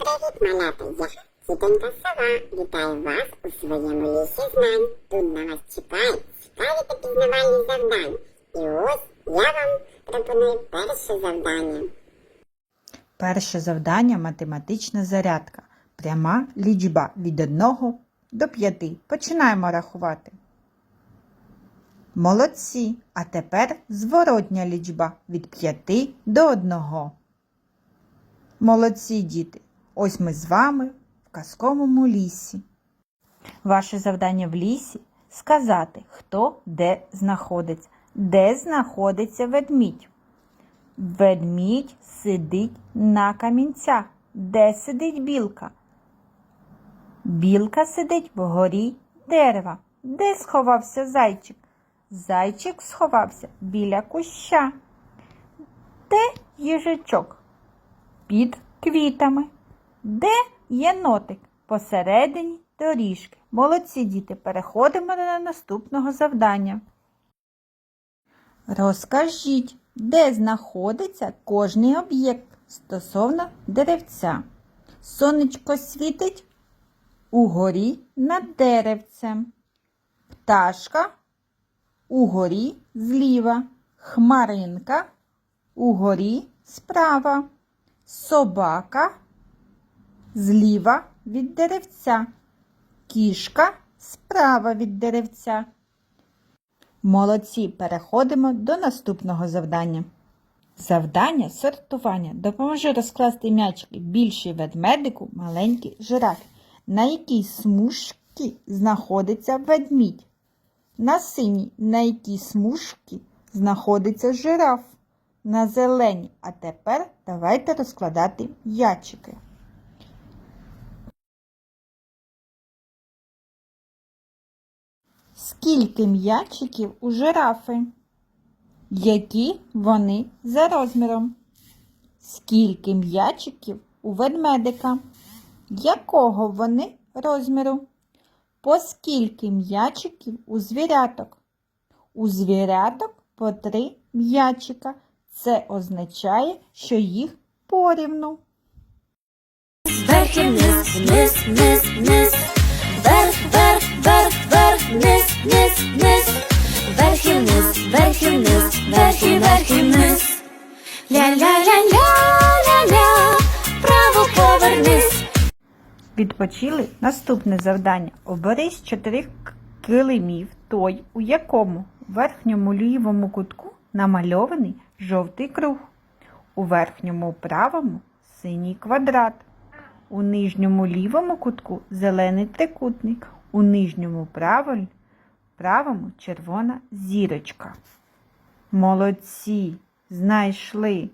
Привіт, малята! Я тітонька сова. Вітаю вас у своєму лісі знань. Тут на вас чекають цікаві та пізнавальні завдання. І ось я вам пропоную перше завдання. Перше завдання математична зарядка. Пряма лічба від 1 до 5. Починаємо рахувати. Молодці. А тепер зворотня лічба від 5 до 1. Молодці, діти. Ось ми з вами в казковому лісі. Ваше завдання в лісі сказати, хто де знаходиться. Де знаходиться ведмідь? Ведмідь сидить на камінцях. Де сидить білка? Білка сидить вгорі дерева. Де сховався зайчик? Зайчик сховався біля куща. Де їжачок? Під квітами. Де єнотик? Посередині доріжки. Молодці діти, переходимо до наступного завдання. Розкажіть, де знаходиться кожний об'єкт стосовно деревця. Сонечко світить угорі над деревцем. Пташка угорі зліва. Хмаринка угорі справа. Собака зліва від деревця. Кішка справа від деревця. Молодці, переходимо до наступного завдання. Завдання сортування допоможе розкласти м'ячики більший ведмедику, маленький жирафі. На якій смужці знаходиться ведмідь? На синій, на якій смужці знаходиться жираф? На зеленій. А тепер давайте розкладати м'ячики. Скільки м'ячиків у жирафи? Які вони за розміром? Скільки м'ячиків у ведмедика? Якого вони розміру? По скільки м'ячиків у звіряток? У звіряток по три м'ячика. Це означає, що їх порівну. Вверх вниз, вниз, вниз, вниз. Вниз, вниз. Вверх і вниз, вверх і вниз, вверх і вверх і вниз. Ля-ля-ля-ля-ля-ля, вправо повернись. Відпочили наступне завдання. Обери з чотирьох килимів той, у якому в верхньому лівому кутку намальований жовтий круг, у верхньому правому синій квадрат, у нижньому лівому кутку зелений трикутник, у нижньому правому, правому червона зірочка. Молодці! Знайшли!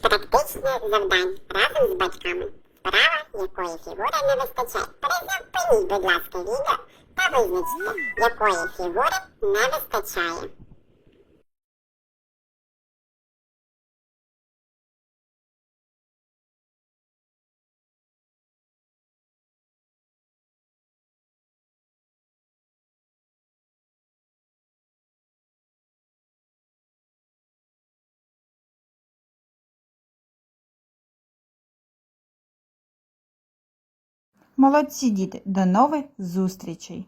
Практичне завдання разом з батьками. Справа якої фігури не вистачає. Призупиніть, будь ласка, відео та визначте, якої фігури не вистачає. Молодці діти! До нових зустрічей!